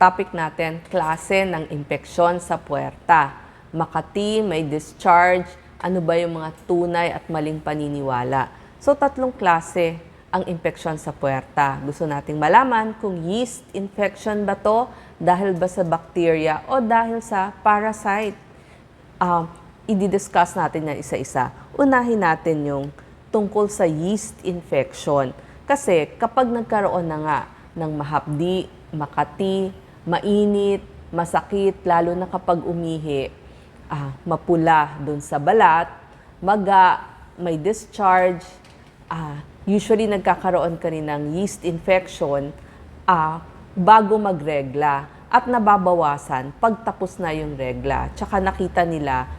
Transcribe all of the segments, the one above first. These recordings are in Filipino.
topic natin, klase ng impeksyon sa puwerta. Makati, may discharge, ano ba yung mga tunay at maling paniniwala. So, tatlong klase ang impeksyon sa puwerta. Gusto nating malaman kung yeast infection ba to, dahil ba sa bacteria o dahil sa parasite. Um, i-discuss natin yan isa-isa. Unahin natin yung tungkol sa yeast infection. Kasi kapag nagkaroon na nga ng mahapdi, makati, mainit, masakit, lalo na kapag umihi, ah, mapula dun sa balat, maga, may discharge, ah, usually nagkakaroon ka rin ng yeast infection ah, bago magregla at nababawasan pag tapos na yung regla. Tsaka nakita nila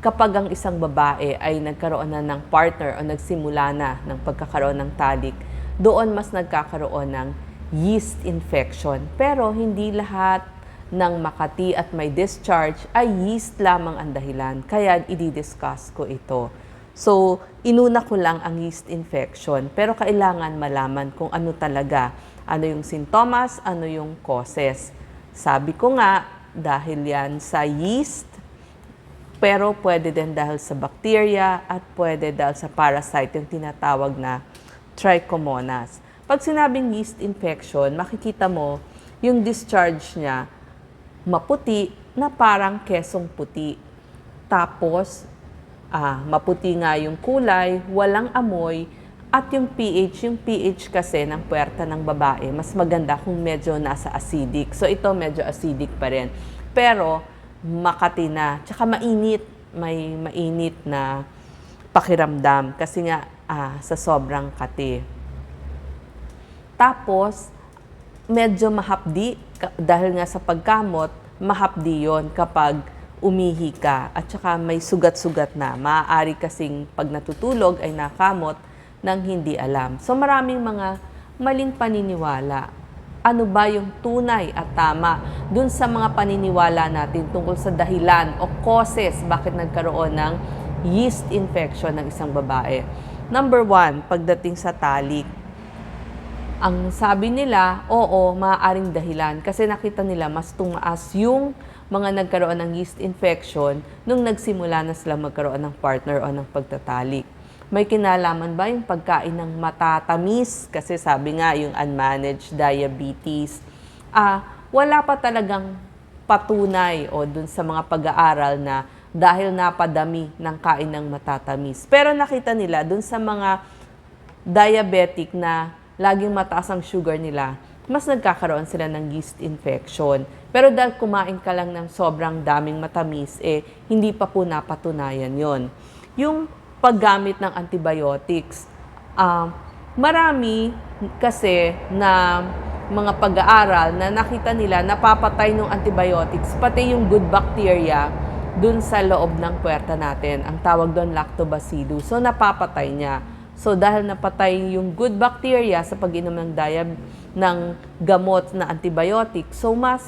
kapag ang isang babae ay nagkaroon na ng partner o nagsimula na ng pagkakaroon ng talik, doon mas nagkakaroon ng yeast infection. Pero hindi lahat ng makati at may discharge ay yeast lamang ang dahilan. Kaya i-discuss ko ito. So, inuna ko lang ang yeast infection, pero kailangan malaman kung ano talaga, ano yung sintomas, ano yung causes. Sabi ko nga, dahil yan sa yeast, pero pwede din dahil sa bacteria at pwede dahil sa parasite, yung tinatawag na trichomonas. Pag sinabing yeast infection, makikita mo yung discharge niya maputi na parang kesong puti. Tapos, ah, maputi nga yung kulay, walang amoy, at yung pH, yung pH kasi ng puwerta ng babae, mas maganda kung medyo nasa acidic. So ito medyo acidic pa rin. Pero makati na, tsaka mainit, may mainit na pakiramdam kasi nga ah, sa sobrang kati. Tapos, medyo mahapdi dahil nga sa pagkamot, mahapdi yon kapag umihi ka at saka may sugat-sugat na. Maaari kasing pag natutulog ay nakamot ng hindi alam. So maraming mga maling paniniwala. Ano ba yung tunay at tama dun sa mga paniniwala natin tungkol sa dahilan o causes bakit nagkaroon ng yeast infection ng isang babae. Number one, pagdating sa talik, ang sabi nila, oo, maaaring dahilan kasi nakita nila mas tumaas yung mga nagkaroon ng yeast infection nung nagsimula na sila magkaroon ng partner o ng pagtatalik. May kinalaman ba yung pagkain ng matatamis? Kasi sabi nga yung unmanaged diabetes. Ah, wala pa talagang patunay o dun sa mga pag-aaral na dahil napadami ng kain ng matatamis. Pero nakita nila dun sa mga diabetic na laging mataas ang sugar nila, mas nagkakaroon sila ng yeast infection. Pero dahil kumain ka lang ng sobrang daming matamis, eh, hindi pa po napatunayan yon. Yung paggamit ng antibiotics, ah, marami kasi na mga pag-aaral na nakita nila napapatay ng antibiotics, pati yung good bacteria dun sa loob ng puwerta natin. Ang tawag doon lactobacillus. So, napapatay niya. So, dahil napatay yung good bacteria sa pag-inom ng diab ng gamot na antibiotic, so mas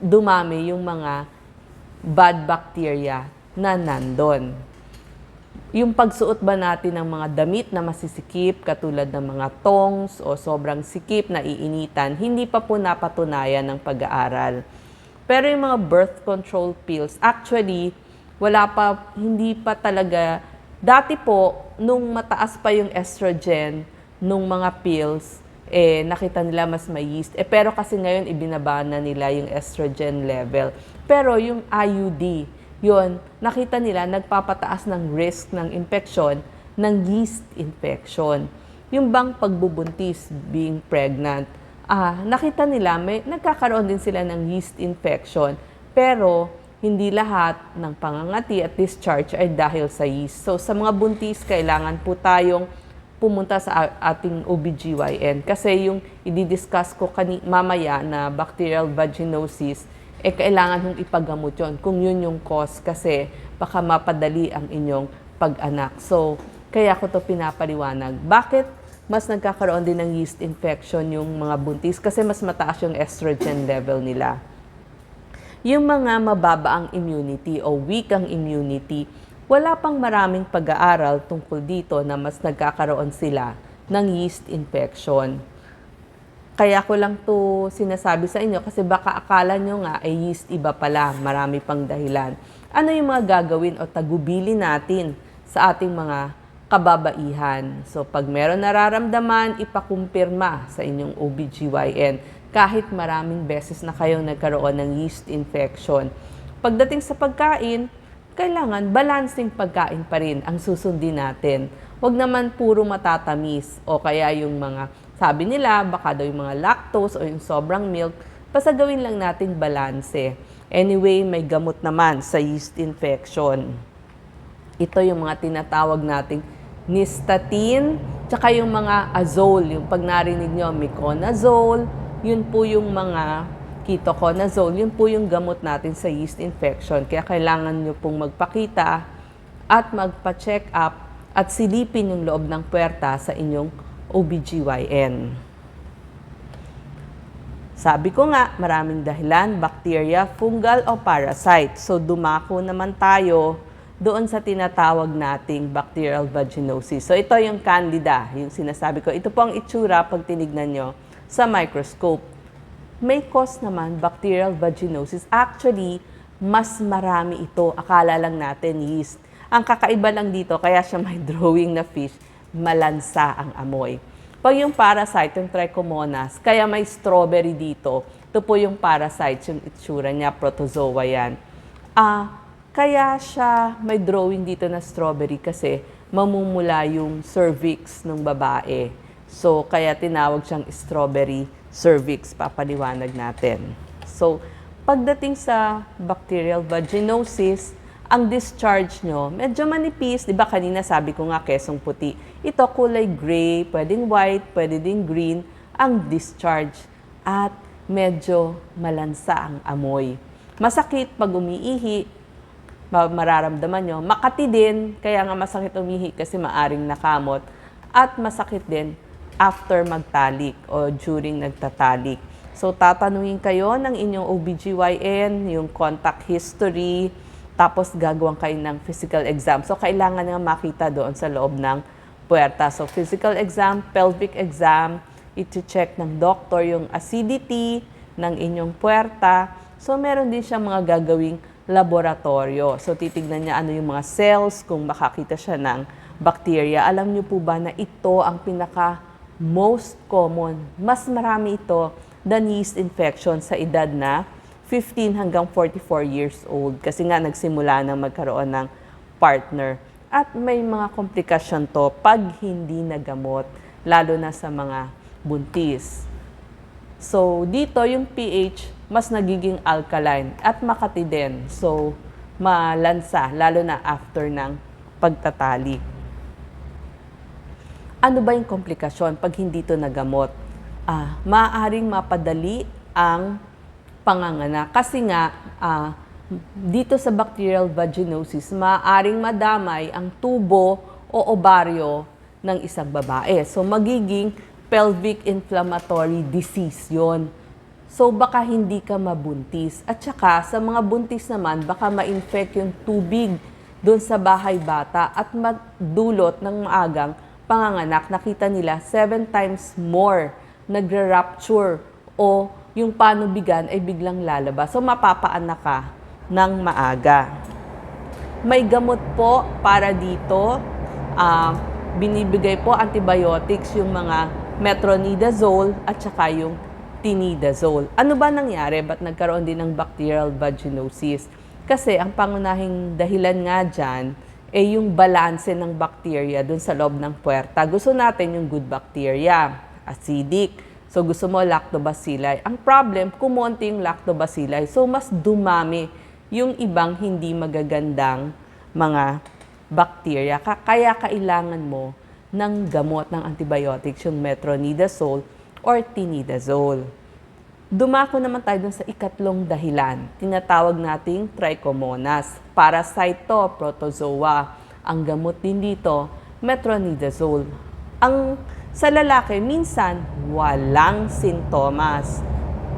dumami yung mga bad bacteria na nandon. Yung pagsuot ba natin ng mga damit na masisikip, katulad ng mga tongs o sobrang sikip na iinitan, hindi pa po napatunayan ng pag-aaral. Pero yung mga birth control pills, actually, wala pa, hindi pa talaga, dati po, nung mataas pa yung estrogen, nung mga pills, eh, nakita nila mas may yeast. Eh, pero kasi ngayon, ibinaba na nila yung estrogen level. Pero yung IUD, yon nakita nila nagpapataas ng risk ng infection ng yeast infection. Yung bang pagbubuntis, being pregnant, ah, nakita nila may nagkakaroon din sila ng yeast infection. Pero hindi lahat ng pangangati at discharge ay dahil sa yeast. So sa mga buntis, kailangan po tayong pumunta sa ating OBGYN kasi yung i-discuss ko kani mamaya na bacterial vaginosis, eh kailangan hong ipagamot yon kung yun yung cause kasi baka mapadali ang inyong pag-anak. So, kaya ko to pinapaliwanag. Bakit mas nagkakaroon din ng yeast infection yung mga buntis? Kasi mas mataas yung estrogen level nila. Yung mga mababa ang immunity o weak ang immunity, wala pang maraming pag-aaral tungkol dito na mas nagkakaroon sila ng yeast infection. Kaya ko lang to sinasabi sa inyo kasi baka akala nyo nga ay yeast iba pala, marami pang dahilan. Ano yung mga gagawin o tagubili natin sa ating mga kababaihan? So pag meron nararamdaman, ipakumpirma sa inyong OBGYN kahit maraming beses na kayong nagkaroon ng yeast infection. Pagdating sa pagkain, kailangan balancing pagkain pa rin ang susundin natin. Huwag naman puro matatamis o kaya yung mga, sabi nila, baka daw yung mga lactose o yung sobrang milk, basta gawin lang natin balanse. Anyway, may gamot naman sa yeast infection. Ito yung mga tinatawag nating nystatin, tsaka yung mga azole, yung pag narinig nyo, miconazole, yun po yung mga ketoconazole, yun po yung gamot natin sa yeast infection. Kaya kailangan nyo pong magpakita at magpa-check up at silipin yung loob ng puwerta sa inyong OBGYN. Sabi ko nga, maraming dahilan, bacteria, fungal o parasite. So dumako naman tayo doon sa tinatawag nating bacterial vaginosis. So ito yung candida, yung sinasabi ko. Ito po ang itsura pag tinignan nyo sa microscope. May cause naman bacterial vaginosis. Actually, mas marami ito. Akala lang natin yeast. Ang kakaiba lang dito, kaya siya may drawing na fish, malansa ang amoy. Pag yung parasite, yung trichomonas, kaya may strawberry dito. Ito po yung parasite, yung itsura niya, protozoa yan. Ah, kaya siya may drawing dito na strawberry kasi mamumula yung cervix ng babae. So, kaya tinawag siyang strawberry cervix, papaliwanag natin. So, pagdating sa bacterial vaginosis, ang discharge nyo, medyo manipis. Di ba kanina sabi ko nga kesong puti. Ito kulay gray, pwedeng white, pwede din green, ang discharge. At medyo malansa ang amoy. Masakit pag umiihi, ma- mararamdaman nyo. Makati din, kaya nga masakit umihi kasi maaring nakamot. At masakit din after magtalik o during nagtatalik. So, tatanungin kayo ng inyong OBGYN, yung contact history, tapos gagawin kayo ng physical exam. So, kailangan nga makita doon sa loob ng puwerta. So, physical exam, pelvic exam, iti-check ng doktor yung acidity ng inyong puwerta. So, meron din siyang mga gagawing laboratorio. So, titignan niya ano yung mga cells, kung makakita siya ng bacteria. Alam niyo po ba na ito ang pinaka most common. Mas marami ito than yeast infection sa edad na 15 hanggang 44 years old kasi nga nagsimula nang magkaroon ng partner. At may mga komplikasyon to pag hindi nagamot, lalo na sa mga buntis. So, dito yung pH mas nagiging alkaline at makati din. So, malansa, lalo na after ng pagtatali. Ano ba yung komplikasyon pag hindi ito nagamot? Ah, maaaring mapadali ang panganganak. Kasi nga, ah, dito sa bacterial vaginosis, maaaring madamay ang tubo o ovaryo ng isang babae. So, magiging pelvic inflammatory disease yon. So, baka hindi ka mabuntis. At saka, sa mga buntis naman, baka ma-infect yung tubig doon sa bahay bata at magdulot ng maagang panganganak. Nakita nila, seven times more nagre-rupture o yung panubigan ay biglang lalabas. So, mapapaanak ka ng maaga. May gamot po para dito. Ah, binibigay po antibiotics yung mga metronidazole at saka yung tinidazole. Ano ba nangyari? Ba't nagkaroon din ng bacterial vaginosis? Kasi ang pangunahing dahilan nga dyan ay yung balanse ng bacteria dun sa loob ng puwerta. Gusto natin yung good bacteria, acidic. So gusto mo lactobacilli. Ang problem, kumonti yung lactobacilli. So mas dumami yung ibang hindi magagandang mga bacteria. Ka- Kaya kailangan mo ng gamot ng antibiotics, yung metronidazole or tinidazole. Dumako naman tayo dun sa ikatlong dahilan. Tinatawag nating trichomonas. Parasite to, protozoa. Ang gamot din dito, metronidazole. Ang sa lalaki, minsan walang sintomas.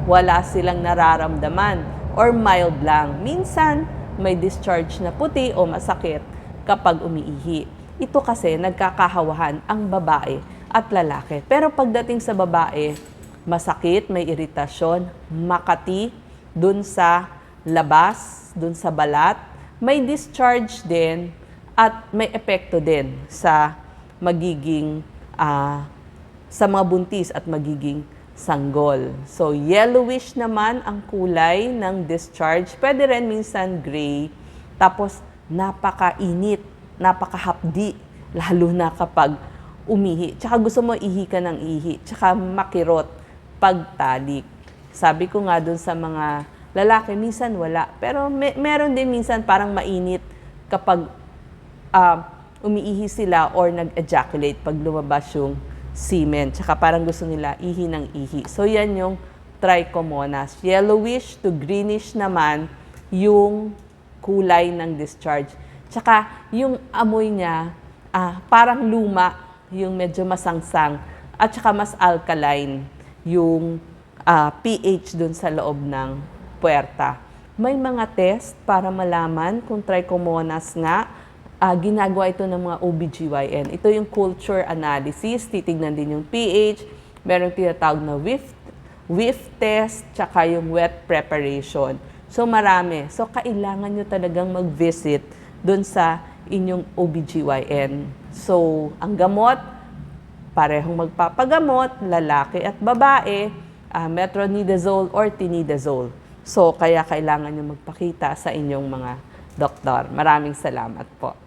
Wala silang nararamdaman or mild lang. Minsan may discharge na puti o masakit kapag umiihi. Ito kasi nagkakahawahan ang babae at lalaki. Pero pagdating sa babae, masakit, may iritasyon, makati dun sa labas, dun sa balat, may discharge din at may epekto din sa magiging ah, sa mga buntis at magiging sanggol. So, yellowish naman ang kulay ng discharge. Pwede rin minsan gray. Tapos, napakainit, napakahapdi, lalo na kapag umihi. Tsaka gusto mo ihi ka ng ihi. Tsaka makirot pagtalik. Sabi ko nga dun sa mga lalaki, minsan wala. Pero me- meron din minsan parang mainit kapag ah, umiihi sila or nag-ejaculate pag lumabas yung semen. Tsaka parang gusto nila ihi ng ihi. So yan yung trichomonas. Yellowish to greenish naman yung kulay ng discharge. Tsaka yung amoy niya, ah, parang luma, yung medyo masangsang. At tsaka mas alkaline yung ah, pH dun sa loob ng puwerta. May mga test para malaman kung trichomonas nga. Ah, ginagawa ito ng mga OBGYN. Ito yung culture analysis, titignan din yung pH, meron tinatawag na whiff, whiff test, tsaka yung wet preparation. So marami. So kailangan nyo talagang mag-visit dun sa inyong OBGYN. So ang gamot, parehong magpapagamot, lalaki at babae, ah, metronidazole or tinidazole. So, kaya kailangan nyo magpakita sa inyong mga doktor. Maraming salamat po.